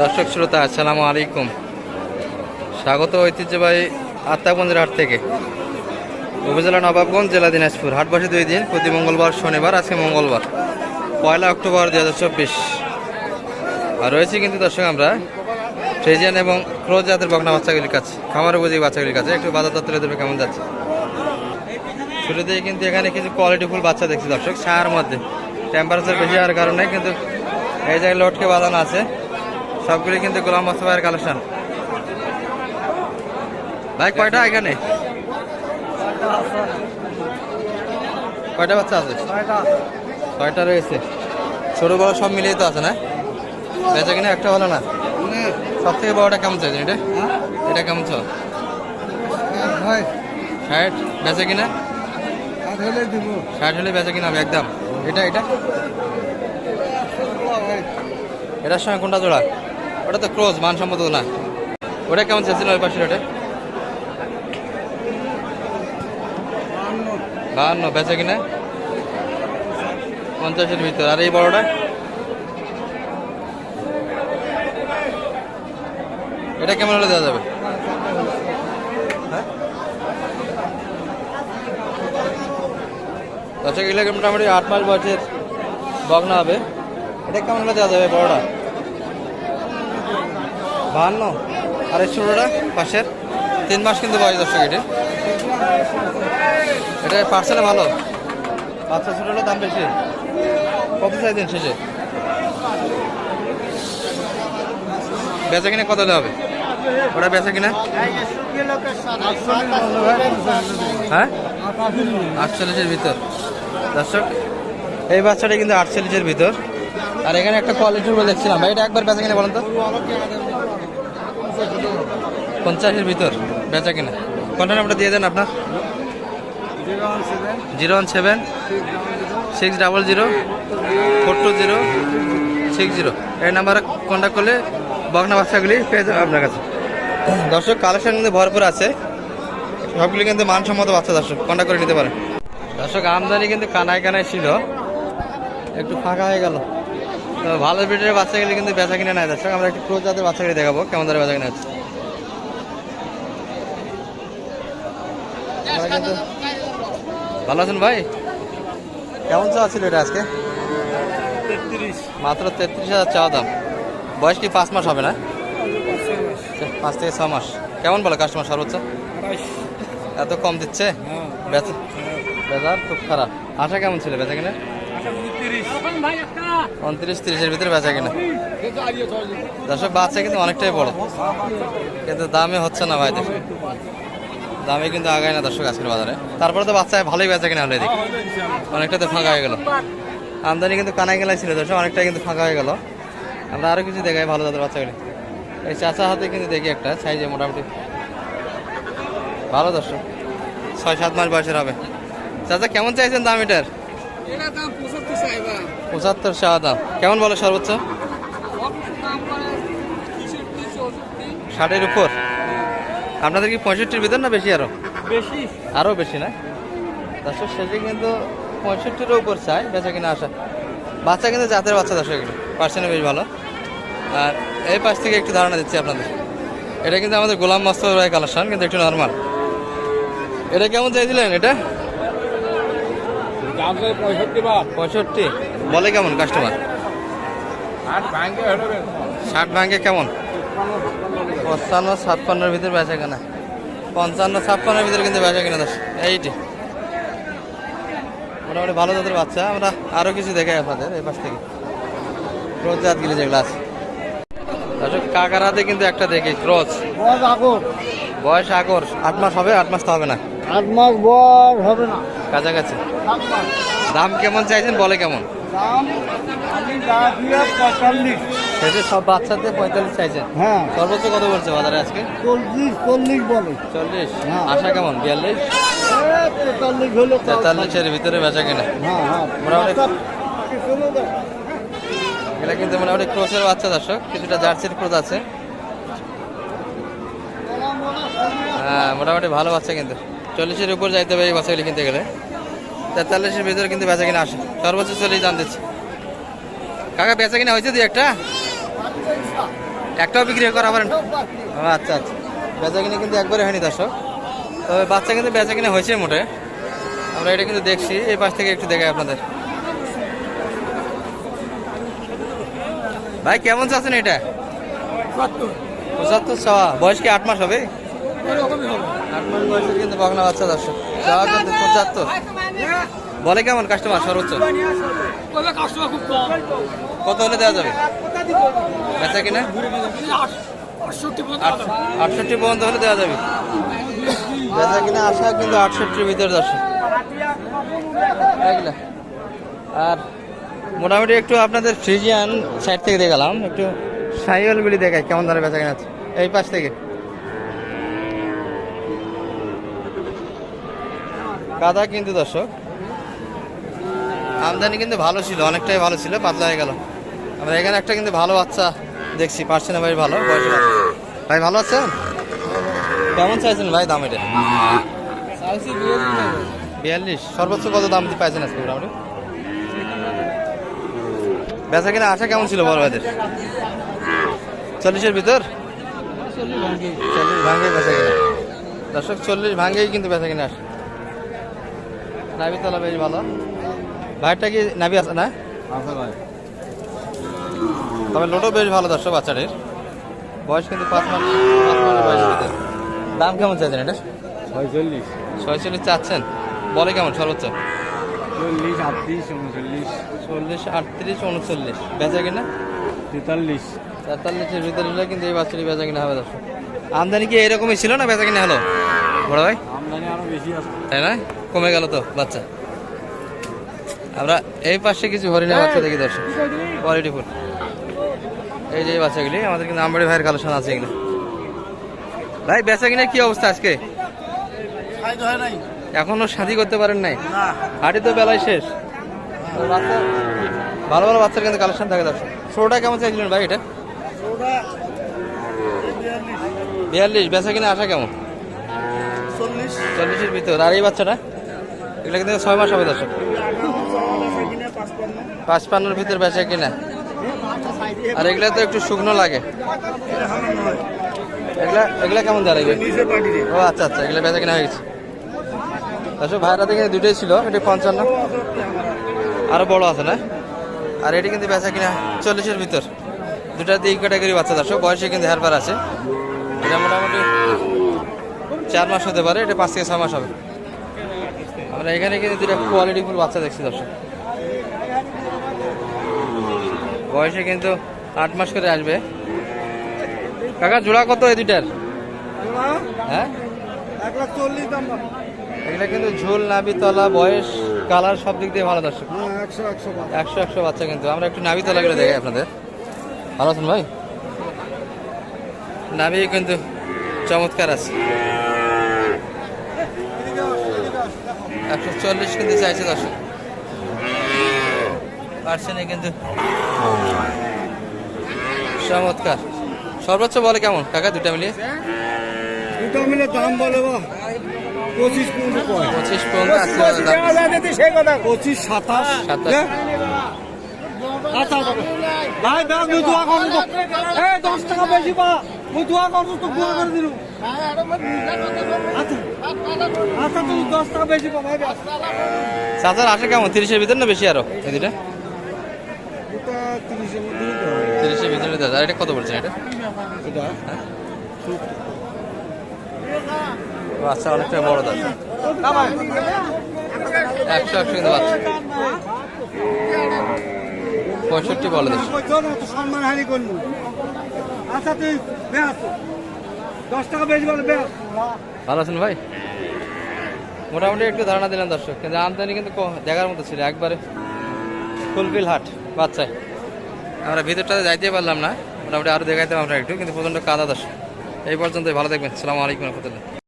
দর্শক শ্রোতা, আসসালামু আলাইকুম। স্বাগত ঐতিহ্যবাহী আত্মাগঞ্জের হাট থেকে। উপজেলা নবাবগঞ্জ, জেলা দিনাজপুর। হাট বসে দুই দিন, প্রতি মঙ্গলবার শনিবার, আজকে মঙ্গলবার, পয়লা অক্টোবর দুই হাজার চব্বিশ। আর রয়েছে কিন্তু দর্শক আমরা, ফ্রেজিয়ান এবং ক্রোজ জাতের বকনা বাচ্চাগুলির কাছে, খামার উপযোগী বাচ্চাগুলির কাছে। একটু বাজার তত্ত্ব দেবে কেমন যাচ্ছে। শুরুতেই কিন্তু এখানে কিছু কোয়ালিটিফুল বাচ্চা দেখছি দর্শক, ছায়ার মধ্যে। টেম্পারেচার বেশি হওয়ার কারণে কিন্তু এই জায়গায় লটকে বাঁধানো আছে। সবগুলি কিন্তু গোলাম মোস্তফায়ের কালেকশন ভাই কয়টা এখানে? কয়টা বাচ্চা আছে? ছয়টা রয়েছে। ছোট বড় সব মিলিয়ে তো আছে না? বেচা কিনা একটা হলো না? সব থেকে বড়টা কেমন চাইছেন এটা? এটা কেমন চাও? ষাট। বেচা কিনা? ষাট হলে বেচা কিনা হবে একদম। এটা এটা? এটার সঙ্গে কোনটা জোড়া? ওটা তো ক্রোজ মানসম্মত না। ওটা কেমন চাইছিল ওই পাশের ওটা বাহান্ন, বেচা কিনা? পঞ্চাশের ভিতর। আর এই বড়টা? এটা কেমন হলে দেওয়া যাবে? হ্যাঁ? দশক এলাকা মোটামুটি আট মাস বয়সের বগনা হবে। এটা কেমন হলে দেওয়া যাবে বড়টা? বাহান্ন। আর এই ছোটোটা পাশের। তিন মাস কিন্তু বয়স দর্শক এটি। এটা পার্সেলে ভালো। বাচ্চা ছোটো হলে দাম বেশি। কত চাই দিন শেষে? বেচা কিনে কত হবে? ওটা বেচা কিনা? হ্যাঁ? আটচল্লিশের ভিতর। দর্শক, এই বাচ্চাটা কিন্তু আটচল্লিশের ভিতর। আর এখানে একটা কোয়ালিটির দেখছিলাম ভাই, এটা একবার বেচা কিনে বলেন তো? পঞ্চাশের ভিতর, বেচা কিনা। কোনটা নাম্বারটা দিয়ে দেন আপনার? Zero one seven, six double zero, four two zero, six zero. এই নাম্বারে কন্ট্যাক্ট করলে বগনা বাচ্চাগুলি পেয়ে যাবে আপনার কাছে। দর্শক কালেকশন কিন্তু ভরপুর আছে। সবগুলি কিন্তু মানসম্মত বাচ্চা দর্শক কন্ট্যাক্ট করে নিতে পারে দর্শক, আমদানি কিন্তু কানায় কানায় ছিল। একটু ফাঁকা হয়ে গেল। ভালো ব্রিডের বাচ্চাগুলি কিন্তু বেচা কিনে নেয় দর্শক। আমরা একটু ক্রোজ জাতের বাচ্চাগুলি দেখাবো কেমন ধরে বেচা কিনে কিন্তু ভালো আছেন ভাই? কেমন চাওয়া ছিল এটা আজকে? মাত্র তেত্রিশ হাজার চাওয়া দাম। বয়স কি পাঁচ মাস হবে না? পাঁচ থেকে ছ মাস। কেমন বলে কাস্টমার সর্বোচ্চ? এত কম দিচ্ছে? বেচা বেচার খুব খারাপ। আশা কেমন ছিল বেচা কিনা? উনত্রিশ, তিরিশের ভিতরে বেচা কিনা। দর্শক, বাচ্চা কিন্তু অনেকটাই বড়। কিন্তু দামে হচ্ছে না ভাই, দেখুন। দামে কিন্তু আগায় না দর্শক আজকের বাজারে। তারপরে তো বাচ্চা ভালোই বেচা কিনা হলে দেখি অনেকটা তো ফাঁকা হয়ে গেল। আমদানি কিন্তু কানাই গেলাই ছিল, দর্শক অনেকটা কিন্তু ফাঁকা হয়ে গেল। আমরা আরও কিছু দেখাই ভালো জাতের বাচ্চাগুলি এই চাচা হাতে কিন্তু দেখি একটা সাইজে মোটামুটি। ভালো দর্শক। ছয়, সাত মাস বয়সের হবে। চাচা, কেমন চাইছেন দাম এটার? পঁচাত্তর চাওয়া দাম। কেমন বলো সর্বোচ্চ? ষাটের উপর? আপনাদের কি পঁয়ষট্টির ভিতর না বেশি আরও? বেশি। আরও বেশি না? দর্শক শেষে কিন্তু পঁয়ষট্টির উপর চাই বেচা কিনা আসা বাচ্চা কিন্তু জাতের বাচ্চা দর্শক এগুলো। পার্সেন্টে বেশ ভালো। আর এই পাশ থেকে একটু ধারণা দিচ্ছি আপনাদের। এটা কিন্তু আমাদের গোলাম মস্ত রায় কালেকশন কিন্তু একটু নর্মাল এটা কেমন চাইছিলেন এটা? পঁয়ষট্টি বলে কেমন কাস্টমার ষাট ভাঙ্গে কেমন? পঞ্চান্ন ছাপ্পান্নর ভিতরে বেচা কেনা। পঞ্চান্ন ছাপ্পান্নের ভিতরে কিন্তু বেচা কেনা দশ। এইটি। মোটামুটি ভালো জাতের বাচ্চা। আমরা আরও কিছু দেখাই আপনাদের এই পাশ থেকে। ক্রোচ জাতগুলি যেগুলো আছে। দর্শক কাকারাতে কিন্তু একটা দেখি ক্রোচ বয়স আগর। বয়স আগর। আট মাস হবে আট মাস তো হবে না। আট মাস বয়স হবে না। কাছাকাছি। দাম কেমন চাইছেন? বলে কেমন? শেষে সব বাচ্চাদের পঁয়তাল্লিশ চাইছেন? হ্যাঁ। সর্বোচ্চ কত বলছে বাজারে আজকে? চল্লিশ চল্লিশ বলে। চল্লিশ। হ্যাঁ। আশা কেমন? বিয়াল্লিশ? তেতাল্লিশ হলো। তেতাল্লিশের ভিতরে বেচা কেনা। হ্যাঁ হ্যাঁ। কিছু হলো কিন্তু মোটামুটি ক্রোসের বাচ্চা দর্শক। কিছুটা জার্সির ক্রোস আছে। হ্যাঁ মোটামুটি ভালো বাচ্চা কিন্তু। চল্লিশের উপর যাইতে হবে এই বাচ্চাগুলি কিনতে গেলে। তেতাল্লিশের ভিতরে কিন্তু বেচা কিনা আসে। সর্বোচ্চ চল্লিশ দাম দিচ্ছে। কাকা বেচা কিনা হয়েছে দুই একটা? একটাও বিক্রি করা পারেন? আচ্ছা আচ্ছা। বেচা কিনে কিন্তু একবারে হয়নি দর্শক। তবে বাচ্চা কিন্তু বেচা কিনে হয়েছে মোটে। আমরা এটা কিন্তু দেখছি। এই পাশ থেকে একটু দেখাই আপনাদের। ভাই কেমন চাচ্ছেন এটা? পঁচাত্তর। চাওয়া বয়স কি আট মাস হবে? আট মাস বয়সের কিন্তু বকনা বাচ্চা দর্শক। চাওয়া কিন্তু পঁচাত্তর। বলে কেমন কাস্টমার সর্বোচ্চ? কত হলে দেওয়া যাবে? বেচা কিনা? আটষট্টি পর্যন্ত হলে দেওয়া যাবে। বেচা কিনা আসা কিন্তু আটষট্টির ভিতরে দর্শক। আর মোটামুটি একটু আপনাদের ফ্রিজিয়ান সাইড থেকে দেখালাম। একটু সাইওয়ালগুলি দেখাই কেমন ধরে বেচা কিনা আছে এই পাশ থেকে। কাদা কিন্তু দর্শক। আমদানি কিন্তু ভালো ছিল অনেকটাই ভালো ছিল পাতলা হয়ে গেল। আমরা এখানে একটা কিন্তু ভালো বাচ্চা দেখছি পারছে না ভাই ভালো। ভাই ভালো আছেন? কেমন চাইছেন ভাই দাম এটা? বিয়াল্লিশ। সর্বোচ্চ কত দাম দিয়ে পাইছেন আজকে মোটামুটি? বেচা কিনা আশা কেমন ছিল বড় ভাইদের? চল্লিশের ভিতর? চল্লিশ ভাঙ্গে বেচা কিনা। দর্শক চল্লিশ ভাঙ্গেই কিন্তু বেচা কিনা আসে। নাবি তলা বেশ ভালো। ভাইটা কি নাবি আছে না? তবে লোটো বেশ ভালো দর্শক বাচ্চাটির। বয়স কিন্তু পাঁচ মাস পাঁচ মাসের ভিতর দাম কেমন চাইছেন এটা? ছয়চল্লিশ। ছয়চল্লিশ চাচ্ছেন। বলে কেমন সর্বোচ্চ? চল্লিশ আটত্রিশ উনচল্লিশ। চল্লিশ আটত্রিশ উনচল্লিশ। বেচা কিনা? তেতাল্লিশ। তেতাল্লিশের ভিতরে হলে কিন্তু এই বাচ্চাটি বেচা কিনা হবে দর্শক। আমদানি কি এরকমই ছিল না বেচা কিনা হলো? বড় ভাই? আমদানি আরও বেশি আছে। তাই না? কমে গেল তো বাচ্চা। আমরা এই পাশে কিছু হরিণের বাচ্চা দেখি দর্শক। কোয়ালিটি ফুল এই যে বাচ্চাগুলি আমাদের কিন্তু আমবাড়ি ভাইয়ের কালেকশন আছে এগুলো ভাই বেচা কিনার কি অবস্থা আজকে? হয় এখনও শাদি করতে পারেন নাই? হাঁটি তো বেলায় শেষ। তো ভালো ভালো বাচ্চার কিন্তু কালেকশন থাকে দর্শক। ছোটটা কেমন চাইছিলেন ভাই এটা? বিয়াল্লিশ। বেচা কিনা আসা কেমন? চল্লিশ। চল্লিশের ভিতর। আর এই বাচ্চাটা? এগুলো কিন্তু ছয় মাস হবে দর্শক। পাঁচপান্ন পাঁচ পান্নর ভিতর বেচা কিনা। আর এগুলা তো একটু শুকনো লাগে। এগুলা এগুলা কেমন দাঁড়াইবে ও আচ্ছা আচ্ছা এগুলো বেচা কিনা হয়ে গেছে। দর্শক ভাইরা দেখে দুটোই ছিল, এটি পঞ্চান্ন। আরও বড় আছে না? আর এটি কিন্তু বেচা কিনা চল্লিশের ভিতর। দুটা দিক ক্যাটাগরি বাচ্চা দর্শক, বয়সে কিন্তু হেরবার আছে। এটা মোটামুটি চার মাস হতে পারে, এটা পাঁচ থেকে ছয় মাস হবে। আমরা এখানে কিন্তু দুটা কোয়ালিটি ফুল বাচ্চা দেখছি দর্শক। বয়সে কিন্তু আট মাস করে আসবে। কাকা জোড়া কত এই দুটার হ্যাঁ? এগুলো কিন্তু ঝোল নাবি তলা বয়স কালার সব দিক দিয়ে ভালো দর্শক। হ্যাঁ একশো একশো একশো একশো বাচ্চা কিন্তু। আমরা একটু নাবি তলাগুলো দেখাই আপনাদের। ভালো আছেন ভাই? নাবি কিন্তু চমৎকার আছে। একশো চল্লিশ কিন্তু চাইছে দর্শক। পার্সেন্টে কিন্তু চমৎকার। সর্বোচ্চ বলে কেমন? কাকা দুটা মিলিয়ে? দুটো মিলে দাম বলে বা। পঁচিশ পঁচিশ পর্যন্ত পঁচিশ সাতাশ। সাতাশ। হ্যাঁ? আচ্ছা আচ্ছা। ভাই ব্যাগ মুই দোয়া করব দশ টাকা বেশি পা। মুই দোয়া করব তো দোয়া করে দিলু। আচ্ছা। আচ্ছা ব্যাগ চাচার আসে কেমন? তিরিশের ভিতর না বেশি আরও? এটা তিরিশের ভিতরে দাদা এটা কত বলছেন এটা? ও আচ্ছা অনেকটা বড় দাদা। একশো একশো কিন্তু বাচ্চা পঁয়ষট্টি বলে সম্মান হানি করলু আচ্ছা তুই দশ টাকা বেশি বলে ভালো আছেন ভাই? মোটামুটি একটু ধারণা দিলাম দর্শক, কিন্তু আমদানি কিন্তু দেখার মতো ছিল, একবারে ফুলফিল হাট বাচ্চায় আমরা ভিতরটাতে যাইতে পারলাম না, মোটামুটি আরও দেখাইতাম আমরা একটু, কিন্তু প্রচণ্ড কাদা দর্শক। এই পর্যন্তই, ভালো দেখবেন সালামু আলাইকুম রহমতুল্লাহ।